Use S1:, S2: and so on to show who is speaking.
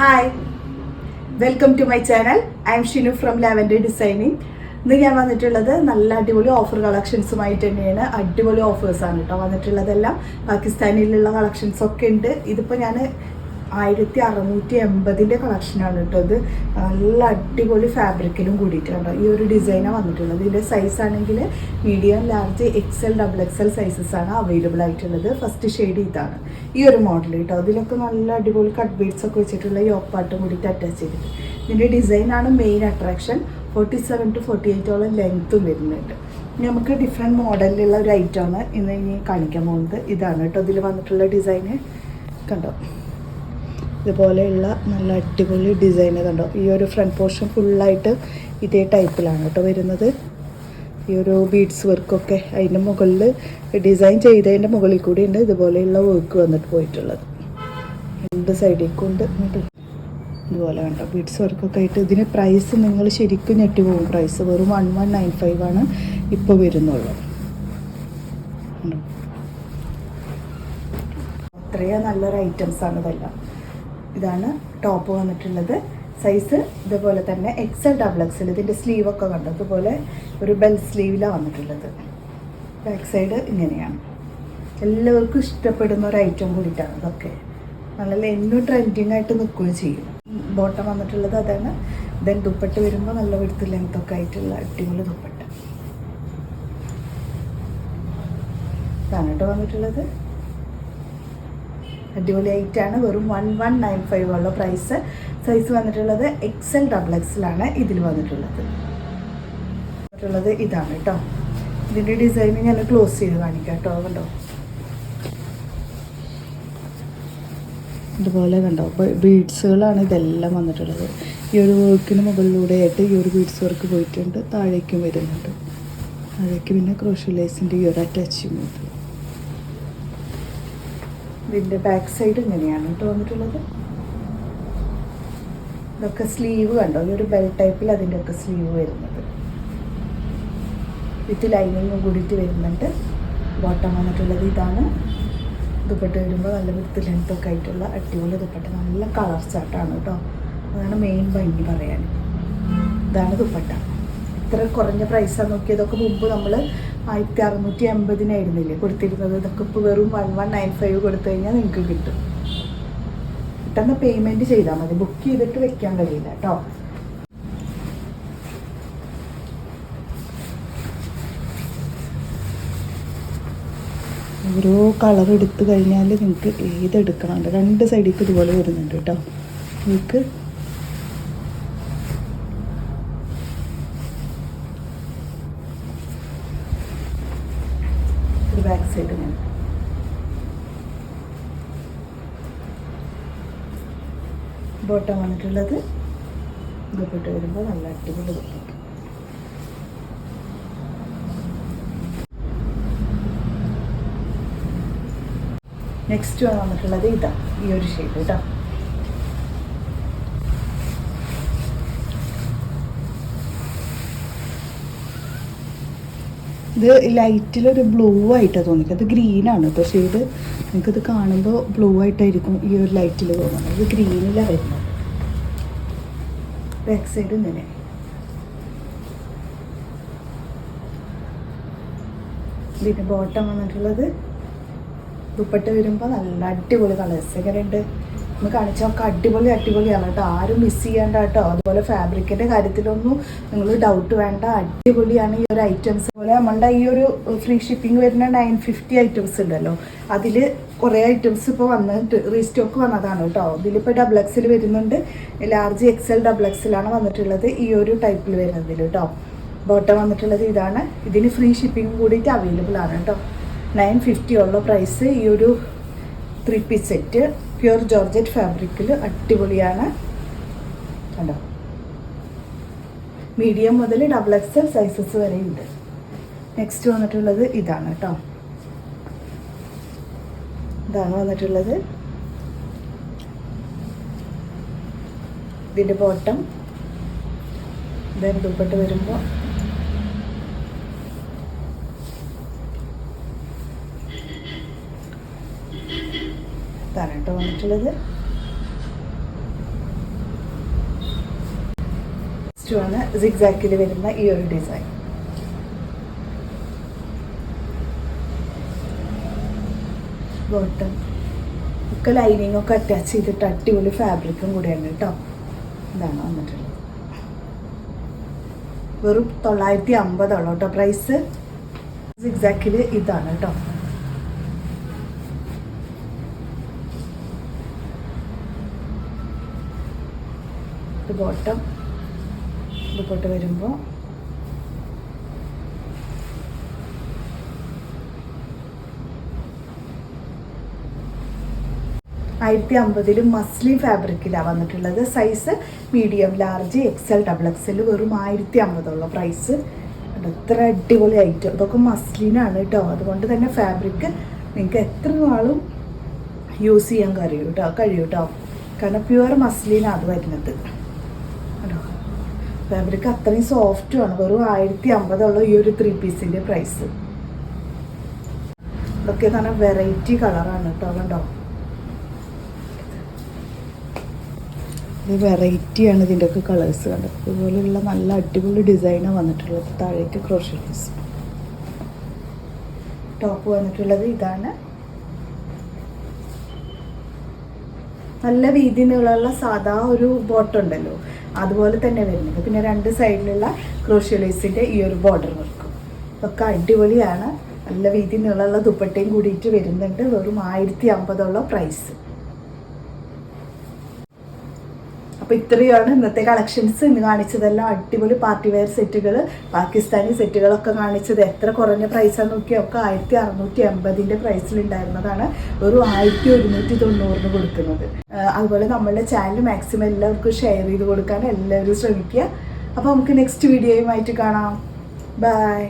S1: Hi welcome to my channel I am Shinu from lavender designing ഇന്ന് ഞാൻ വന്നിട്ടുള്ളത് നല്ല അടിപൊളി ഓഫർ കളക്ഷൻസുമായിട്ട് തന്നെയാണ്. അടിപൊളി ഓഫേഴ്സാണ് കേട്ടോ വന്നിട്ടുള്ളതെല്ലാം. പാകിസ്ഥാനിലുള്ള കളക്ഷൻസ് ഒക്കെ ഉണ്ട്. ഇതിപ്പോൾ ഞാൻ ആയിരത്തി അറുന്നൂറ്റി എൺപതിന്റെ കളക്ഷനാണ് കേട്ടോ ഇത്. നല്ല അടിപൊളി ഫാബ്രിക്കിലും കൂടിയിട്ടുണ്ട് ഈ ഒരു ഡിസൈനാണ് വന്നിട്ടുള്ളത്. ഇതിന്റെ സൈസ് ആണെങ്കിൽ medium large XL double XL sizes ആണ് അവൈലബിൾ ആയിട്ടുള്ളത്. ഫസ്റ്റ് ഷെയ്ഡ് ഇതാണ്. ഈ ഒരു മോഡൽ കേട്ടോ. അതിലൊക്കെ നല്ല അടിപൊളി കട്ട് ബീഡ്സ് ഒക്കെ വെച്ചിട്ടുള്ള യോക്ക് പാട്ടും കൂടിയിട്ട് അറ്റാച്ച് ചെയ്തിട്ടുണ്ട് ഇതിന്റെ ഡിസൈനാണ് main attraction forty seven to forty എയ്റ്റോളം ലെങ്ത്തും വരുന്നുണ്ട്. നമുക്ക് ഡിഫറെന്റ് മോഡലിലുള്ള ഒരു ഐറ്റമാണ് ഇന്ന് ഇനി കാണിക്കാൻ പോകുന്നത്. ഇതാണ് കേട്ടോ ഇതിൽ വന്നിട്ടുള്ള ഡിസൈന് കണ്ടോ? ഇതുപോലെയുള്ള നല്ല അടിപൊളി ഡിസൈൻ കണ്ടോ ഈ ഒരു ഫ്രണ്ട് പോർഷൻ ഫുള്ളായിട്ട് ഇതേ ടൈപ്പിലാണ് കേട്ടോ വരുന്നത്. ഈ ഒരു ബീഡ്സ് വർക്കൊക്കെ അതിന്റെ മുകളിൽ ഡിസൈൻ ചെയ്തതിന്റെ മുകളിൽ കൂടി ഉണ്ട് ഇതുപോലെയുള്ള വർക്ക് വന്നിട്ട് പോയിട്ടുള്ളത്. രണ്ട് സൈഡിൽ കൊണ്ട് ഇതുപോലെ കണ്ടോ? ബീഡ്സ് വർക്കൊക്കെ ആയിട്ട് ഇതിന് പ്രൈസ് നിങ്ങൾ ശരിക്കും ഞെട്ടി പോകും. പ്രൈസ് വെറും വൺ വൺ നയൻ ഫൈവ് ആണ് ഇപ്പോൾ വരുന്നുള്ളൂ? അത്രയും നല്ലൊരു ഐറ്റംസ് ആണ് ഇതെല്ലാം. ഇതാണ് ടോപ്പ് വന്നിട്ടുള്ളത്. സൈസ് ഇതുപോലെ തന്നെ എക്സൽ ഡബിൾ എക്സൽ ഇതിന്റെ സ്ലീവൊക്കെ കണ്ടു? ഇതുപോലെ ഒരു ബെൽ സ്ലീവിലാണ് വന്നിട്ടുള്ളത്. ബാക്ക് സൈഡ് ഇങ്ങനെയാണ്. എല്ലാവർക്കും ഇഷ്ടപ്പെടുന്ന ഒരു ഐറ്റം കൂടിയിട്ടാണ് ഇതൊക്കെ. നല്ല എന്നും ട്രെൻഡിങ് ആയിട്ട് നിൽക്കുകയും ചെയ്യും. ബോട്ടം വന്നിട്ടുള്ളത് അതാണ്. ദെൻ ദുപ്പട്ട് വരുമ്പോൾ നല്ല വിടുത്ത് ലെങ്ത്തൊക്കെ ആയിട്ടുള്ള അടിപൊളി ദുപ്പട്ട്. ഇതാണ് കേട്ടോ വന്നിട്ടുള്ളത്. അടിപൊളി ആണ്. വെറും വൺ വൺ നയൻ ഫൈവ് ഉള്ള പ്രൈസ് സൈസ് വന്നിട്ടുള്ളത് എക്സൽ ഡബിൾ എക്സലാണ് ഇതിൽ വന്നിട്ടുള്ളത്. വന്നിട്ടുള്ളത് ഇതാണ് കേട്ടോ ഇതിന്റെ ഡിസൈൻ ഞാൻ ക്ലോസ് ചെയ്ത് കാണിക്കാം കേട്ടോ കണ്ടോ? ഇതുപോലെ കണ്ടോ? അപ്പോൾ ബീഡ്സുകളാണ് ഇതെല്ലാം വന്നിട്ടുള്ളത്. ഈ ഒരു വർക്കിന് മുകളിലൂടെ ആയിട്ട് ഈ ഒരു ബീഡ്സ് വർക്ക് പോയിട്ടുണ്ട്. താഴേക്കും വരുന്നുണ്ട്. താഴേക്ക് പിന്നെ ക്രോഷ്യലൈസിന്റെ ഈ ഒരു അറ്റാച്ച്മെന്റ് ഇതിന്റെ ബാക്ക് സൈഡ് ഇങ്ങനെയാണ് കേട്ടോ വന്നിട്ടുള്ളത്. ഇതൊക്കെ സ്ലീവ് കണ്ടോ? ഈ ഒരു ബെൽ ടൈപ്പിൽ അതിന്റെ ഒക്കെ സ്ലീവ് വരുന്നത്. വിത്ത് ലൈനിങ്ങും കൂടിയിട്ട് വരുന്നുണ്ട്. ബോട്ടം വന്നിട്ടുള്ളത് ഇതാണ്. ദുപ്പട്ട വരുമ്പോൾ നല്ല വിത്ത് ലെങ്ത് ഒക്കെ ആയിട്ടുള്ള അടിപൊളി ദുപ്പട്ട. നല്ല കളർ ചാട്ടാണ് കേട്ടോ. അതാണ് മെയിൻ ഭംഗി പറയാൻ. ഇതാണ് ദുപ്പട്ട. ഇത്ര കുറഞ്ഞ പ്രൈസാണ് നോക്കിയതൊക്കെ മുമ്പ് നമ്മൾ ആയിരത്തി അറുന്നൂറ്റി എൺപതിനായിരുന്നില്ലേ കൊടുത്തിരുന്നത്. ഇതൊക്കെ ഇപ്പോൾ വെറും വൺ വൺ നയൻ ഫൈവ് കൊടുത്തു കഴിഞ്ഞാൽ നിങ്ങൾക്ക് കിട്ടും. പെട്ടെന്ന് പേയ്മെന്റ് ചെയ്താൽ മതി. ബുക്ക് ചെയ്തിട്ട് വെക്കാൻ കഴിയില്ല കേട്ടോ. ഓരോ കളർ എടുത്തു കഴിഞ്ഞാൽ നിങ്ങൾക്ക് ഏതെടുക്കണം? രണ്ട് സൈഡിലേക്ക് ഇതുപോലെ വരുന്നുണ്ട് കേട്ടോ. നിങ്ങൾക്ക് ഒരു ബാക്ക് സൈഡ് ഞാൻ ബോട്ടം വന്നിട്ടുള്ളത് ദുപ്പട്ട് വരുമ്പോൾ നല്ല അടിപൊളി ദുപ്പട്ട. നെക്സ്റ്റ് വന്നിട്ടുള്ളത് ഇതാ ഈ ഒരു ഷെയ്ഡ് കേട്ടോ ഇത് ലൈറ്റിലൊരു ബ്ലൂ ആയിട്ടാണ് തോന്നിക്കുക അത് ഗ്രീനാണ് പക്ഷേ ഇത് നിങ്ങൾക്കിത് കാണുമ്പോൾ ബ്ലൂ ആയിട്ടായിരിക്കും ഈ ഒരു ലൈറ്റിൽ തോന്നുന്നത്. ഇത് ഗ്രീനിലാണ് വരുന്നത്. ബാക്ക് സൈഡ് ഇങ്ങനെ. ഇതിന്റെ ബോട്ടം വന്നിട്ടുള്ളത് ദുപ്പട്ട വരുമ്പോൾ നല്ല അടിപൊളി കളേഴ്സ് സെക്കൻഡ് ഒന്ന് കാണിച്ചൊക്കെ അടിപൊളി അടിപൊളിയാണ് കേട്ടോ ആരും മിസ് ചെയ്യേണ്ട കേട്ടോ അതുപോലെ ഫാബ്രിക്കിന്റെ കാര്യത്തിലൊന്നും നിങ്ങൾ ഡൗട്ട് വേണ്ട. അടിപൊളിയാണ് ഈ ഒരു ഐറ്റംസ് പോലെ നമ്മളുടെ ഈ ഒരു ഫ്രീ ഷിപ്പിംഗ് വരുന്ന നയൻ ഫിഫ്റ്റി ഐറ്റംസ് ഉണ്ടല്ലോ. അതിൽ കുറേ ഐറ്റംസ് ഇപ്പോൾ വന്നിട്ട് റീസ്റ്റോക്ക് വന്നതാണ് കേട്ടോ. ഇതിലിപ്പോൾ ഡബിൾ എക്സിൽ വരുന്നുണ്ട്. ലാർജ് എക്സൽ ഡബിൾ എക്സിലാണ് വന്നിട്ടുള്ളത് ഈ ഒരു ടൈപ്പിൽ വരുന്നതിൽ കേട്ടോ. ബോട്ടം വന്നിട്ടുള്ളത് ഇതാണ്. ഇതിന് ഫ്രീ ഷിപ്പിംഗ് കൂടിയിട്ട് അവൈലബിൾ ആണ് കേട്ടോ. നയൻ ഫിഫ്റ്റി ഉള്ള പ്രൈസ് ഈ ഒരു three piece set pure georgette ഫാബ്രിക്കിൽ അടിപൊളിയാണ്. കണ്ടോ? മീഡിയം മുതൽ ഡബിൾ എക്സൽ സൈസസ് വരെ ഉണ്ട് നെക്സ്റ്റ് വന്നിട്ടുള്ളത് ഇതാണ് കേട്ടോ. ഇതാണ് വന്നിട്ടുള്ളത്. ഇതിന്റെ ബോട്ടം ഇതായിരുന്നു ദുപ്പട്ട് വരുമ്പോൾ ഇതാണ് വന്നിട്ടുള്ളത്. വന്ന് സിഗ്സാക്കിൽ വരുന്ന ഈ ഒരു ഡിസൈൻ ബോട്ടം ഒക്കെ ലൈനിങ് ഒക്കെ അറ്റാച്ച് ചെയ്തിട്ട് അടിപൊളി ഫാബ്രിക്കും കൂടെയാണ് കേട്ടോ ഇതാണ് വന്നിട്ടുള്ളത്. വെറും തൊള്ളായിരത്തി അമ്പതോളം കേട്ടോ പ്രൈസ് സിഗ്സാക്കിൽ ഇതാണ് കേട്ടോ ബോട്ടം ഇതുപോട്ട് വരുമ്പോൾ ആയിരത്തി അമ്പതിലും മസ്ലിൻ ഫാബ്രിക്കിലാണ് വന്നിട്ടുള്ളത്. Size medium large XL double XL വെറും ആയിരത്തി അമ്പതുള്ള പ്രൈസ് എത്ര അടിപൊളി ഐറ്റം ഇതൊക്കെ മസ്ലിനാണ് കേട്ടോ. അതുകൊണ്ട് തന്നെ ഫാബ്രിക് നിങ്ങൾക്ക് എത്ര നാളും യൂസ് ചെയ്യാൻ കഴിയും കേട്ടോ. കഴിയും കേട്ടോ. കാരണം പ്യുവർ മസ്ലിനാണ് അത് വരുന്നത്. കേട്ടോ ഫാബ്രിക് അത്രയും സോഫ്റ്റുമാണ് വെറും ആയിരത്തി അമ്പതുള്ള ഈ ഒരു ത്രീ പീസിന്റെ പ്രൈസ് ഇതൊക്കെ പറഞ്ഞാൽ വെറൈറ്റി കളറാണ് കേട്ടോ. കണ്ടോ? ഇത് വെറൈറ്റിയാണ് ഇതിന്റെ ഒക്കെ കളേഴ്സ് കണ്ടത്. ഇതുപോലെയുള്ള നല്ല അടിപൊളി ഡിസൈനാണ് വന്നിട്ടുള്ളത്. താഴേക്ക് ക്രോഷ്യസ് ടോപ്പ് വന്നിട്ടുള്ളത് ഇതാണ്. നല്ല വീതി നീളമുള്ള സാധാ ഒരു ബോട്ട് ഉണ്ടല്ലോ. അതുപോലെ തന്നെ വരുന്നത്. പിന്നെ രണ്ട് സൈഡിലുള്ള ക്രോഷ്യലൈസിന്റെ ഈ ഒരു ബോർഡർ വർക്കും ഇതൊക്കെ അടിപൊളിയാണ്. നല്ല വീതി നീളമുള്ള ദുപ്പട്ടയും കൂടിയിട്ട് വരുന്നുണ്ട്. വെറും ആയിരത്തി അമ്പതോളം പ്രൈസ് അപ്പോൾ ഇത്രയാണ് ഇന്നത്തെ കളക്ഷൻസ് ഇന്ന് കാണിച്ചതെല്ലാം അടിപൊളി പാർട്ടി വെയർ സെറ്റുകൾ പാകിസ്ഥാനി സെറ്റുകളൊക്കെ കാണിച്ചത്. എത്ര കുറഞ്ഞ പ്രൈസാണ് നോക്കിയാൽ ഒക്കെ ആയിരത്തി അറുന്നൂറ്റി എൺപതിന്റെ പ്രൈസിലുണ്ടായിരുന്നതാണ് ഒരു ആയിരത്തി ഒരുന്നൂറ്റി തൊണ്ണൂറിന് കൊടുക്കുന്നത് അതുപോലെ നമ്മളുടെ ചാനൽ മാക്സിമം എല്ലാവർക്കും ഷെയർ ചെയ്ത് കൊടുക്കാൻ എല്ലാവരും ശ്രമിക്കുക. അപ്പോൾ നമുക്ക് നെക്സ്റ്റ് വീഡിയോയുമായിട്ട് കാണാം. ബൈ